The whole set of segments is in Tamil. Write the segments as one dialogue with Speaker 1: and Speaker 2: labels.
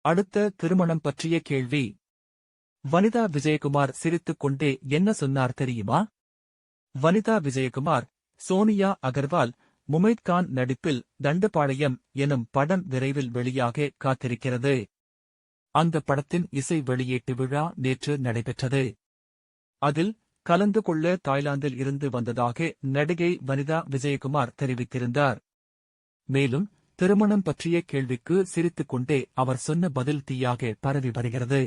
Speaker 1: அடுத்த திருமணம் பற்றிய கேள்வி. வனிதா விஜயகுமார் சிரித்துக் கொண்டே என்ன சொன்னார் தெரியுமா? வனிதா விஜயகுமார் சோனியா அகர்வால் முமைத் கான் நடிப்பில் தண்டுபாளையம் எனும் படம் விரைவில் வெளியாக காத்திருக்கிறது. அந்த படத்தின் இசை வெளியீட்டு விழா நேற்று நடைபெற்றது. அதில் கலந்து கொள்ள தாய்லாந்தில் இருந்து வந்ததாக நடிகை வனிதா விஜயகுமார் தெரிவித்திருந்தார். மேலும் திருமணம் பற்றிய கேள்விக்கு சிரித்துக் கொண்டே அவர் சொன்ன பதில் தீயாக பரவி வருகிறது.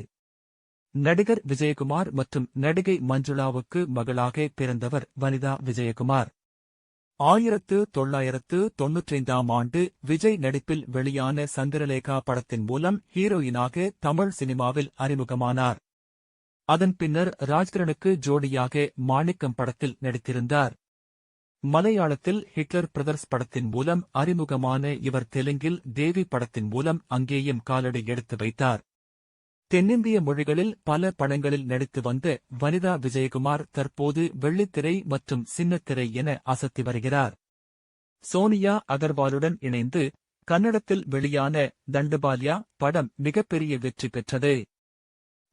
Speaker 1: நடிகர் விஜயகுமார் மற்றும் நடிகை மஞ்சுளாவுக்கு மகளாக பிறந்தவர் வனிதா விஜயகுமார். ஆயிரத்து தொள்ளாயிரத்து தொன்னூற்றைந்தாம் ஆண்டு விஜய் நடிப்பில் வெளியான சந்திரலேகா படத்தின் மூலம் ஹீரோயினாக தமிழ் சினிமாவில் அறிமுகமானார். அதன் பின்னர் ராஜ்கிரனுக்கு ஜோடியாக மாணிக்கம் படத்தில் நடித்திருந்தார். மலையாளத்தில் ஹிட்லர் பிரதர்ஸ் படத்தின் மூலம் அறிமுகமான இவர் தெலுங்கில் தேவி படத்தின் மூலம் அங்கேயும் காலடி எடுத்து வைத்தார். தென்னிந்திய மொழிகளில் பல படங்களில் நடித்து வந்த வனிதா விஜயகுமார் தற்போது வெள்ளித்திரை மற்றும் சின்னத்திரை என அசத்தி வருகிறார். சோனியா அகர்வாலுடன் இணைந்து கன்னடத்தில் வெளியான தண்டுபால்யா படம் மிகப்பெரிய வெற்றி பெற்றது.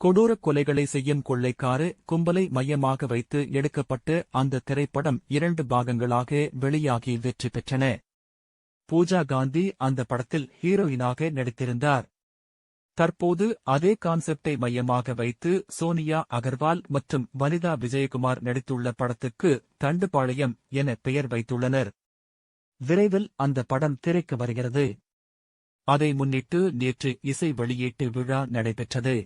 Speaker 1: கொடூரக் கொலைகளை செய்யும் கொள்ளைக்காரு கும்பலை மையமாக வைத்து எடுக்கப்பட்டு அந்த திரைப்படம் இரண்டு பாகங்களாக வெளியாகி வெற்றி பெற்றன. பூஜா காந்தி அந்த படத்தில் ஹீரோயினாக நடித்திருந்தார். தற்போது அதே கான்செப்டை மையமாக வைத்து சோனியா அகர்வால் மற்றும் வனிதா விஜயகுமார் நடித்துள்ள படத்துக்கு தண்டுபாளையம் என பெயர் வைத்துள்ளனர். விரைவில் அந்த படம் திரைக்கு வருகிறது. அதை முன்னிட்டு நேற்று இசை வெளியீட்டு விழா நடைபெற்றது.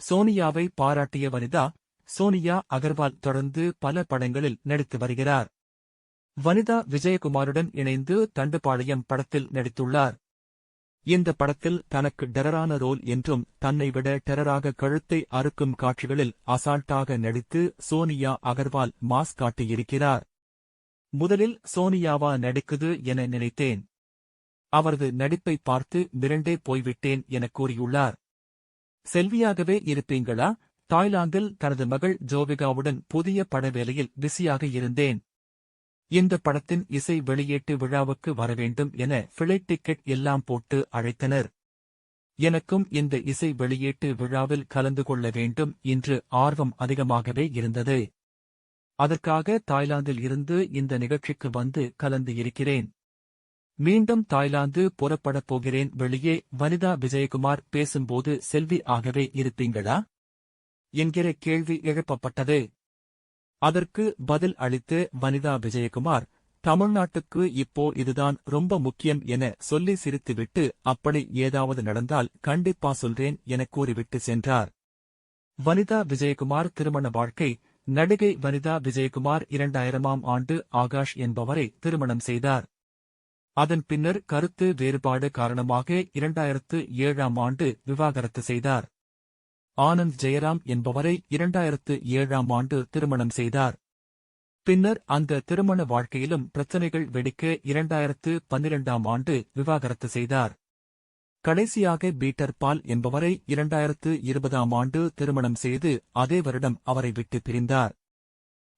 Speaker 1: சோனியாவை பாராட்டிய வனிதா சோனியா அகர்வால் தொடர்ந்து பல படங்களில் நடித்து வருகிறார். வனிதா விஜயகுமாருடன் இணைந்து தண்டுபாளையம் படத்தில் நடித்துள்ளார். இந்த படத்தில் தனக்கு டெரரான ரோல் என்றும் தன்னை விட டெரராக கழுத்தை அறுக்கும் காட்சிகளில் அசால்ட்டாக நடித்து சோனியா அகர்வால் மாஸ் காட்டியிருக்கிறார். முதலில் சோனியாவா நடிக்குது என நினைத்தேன். அவரது நடிப்பை பார்த்து மிரண்டே போய்விட்டேன் என கூறியுள்ளார். செல்வியாகவே இருப்பீங்களா? தாய்லாந்தில் தனது மகள் ஜோவிகாவுடன் புதிய படவேலையில் பிஸியாக இருந்தேன். இந்த படத்தின் இசை வெளியீட்டு விழாவுக்கு வரவேண்டும் என ஃபிளைட் டிக்கெட் எல்லாம் போட்டு அழைத்தனர். எனக்கும் இந்த இசை வெளியீட்டு விழாவில் கலந்து கொள்ள வேண்டும் என்று ஆர்வம் அதிகமாகவே இருந்தது. அதற்காக தாய்லாந்தில் இருந்து இந்த நிகழ்ச்சிக்கு வந்து கலந்து இருக்கிறேன். மீண்டும் தாய்லாந்து புறப்படப் போகிறேன். வெளியே வனிதா விஜயகுமார் பேசும்போது செல்வி ஆகவே இருப்பீங்களா? என்கிற கேள்வி எழுப்பப்பட்டது. அதற்கு பதில் அளித்து வனிதா விஜயகுமார் தமிழ்நாட்டுக்கு இப்போ இதுதான் ரொம்ப முக்கியம் என சொல்லி சிரித்துவிட்டு அப்படி ஏதாவது நடந்தால் கண்டிப்பா சொல்றேன் என கூறிவிட்டு சென்றார். வனிதா விஜயகுமார் திருமண வாழ்க்கை நடிகை வனிதா விஜயகுமார் இரண்டாயிரமாம் ஆண்டு ஆகாஷ் என்பவரை திருமணம் செய்தார். அதன் பின்னர் கருத்து வேறுபாடு காரணமாக இரண்டாயிரத்து ஏழாம் ஆண்டு விவாகரத்து செய்தார். ஆனந்த் ஜெயராம் என்பவரை இரண்டாயிரத்து ஏழாம் ஆண்டு திருமணம் செய்தார். பின்னர் அந்த திருமண வாழ்க்கையிலும் பிரச்சனைகள் வெடிக்க இரண்டாயிரத்து பன்னிரண்டாம் ஆண்டு விவாகரத்து செய்தார். கடைசியாக பீட்டர் பால் என்பவரை இரண்டாயிரத்து இருபதாம் ஆண்டு திருமணம் செய்து அதே வருடம் அவரை விட்டு பிரிந்தார்.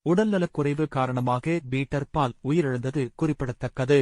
Speaker 1: உடல்நலக்குறைவு காரணமாக பீட்டர் பால் உயிரிழந்தது குறிப்பிடத்தக்கது.